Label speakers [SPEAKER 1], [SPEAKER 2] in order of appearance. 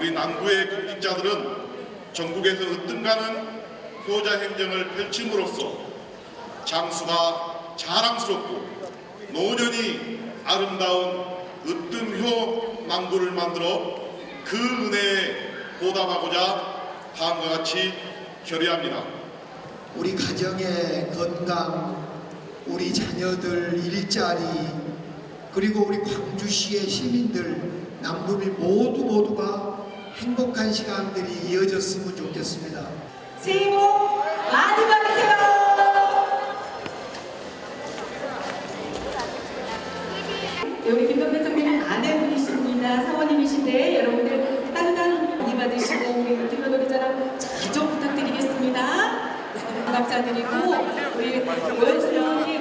[SPEAKER 1] 남구의 공직자들은 전국에서 으뜸가는 효자 행정을 펼침으로써 장수가 자랑스럽고 노년이 아름다운 으뜸효 남구를 만들어 그 은혜에 보답하고자 다음과 같이 결의합니다.
[SPEAKER 2] 우리 가정의 건강, 우리 자녀들 일자리, 그리고 우리 광주시의 시민들, 남구민 모두 모두가 행복한 시간들이 이어졌으면 좋겠습니다.
[SPEAKER 3] 새해 복 많이 받으세요. 여기 김동대 선배님 아내분이십니다. 사모님이신데 여러분들 따뜻한 많이 받으시고 우리 김동대자랑 잘좀 부탁드리겠습니다. 네, 감사드리고 우리 형님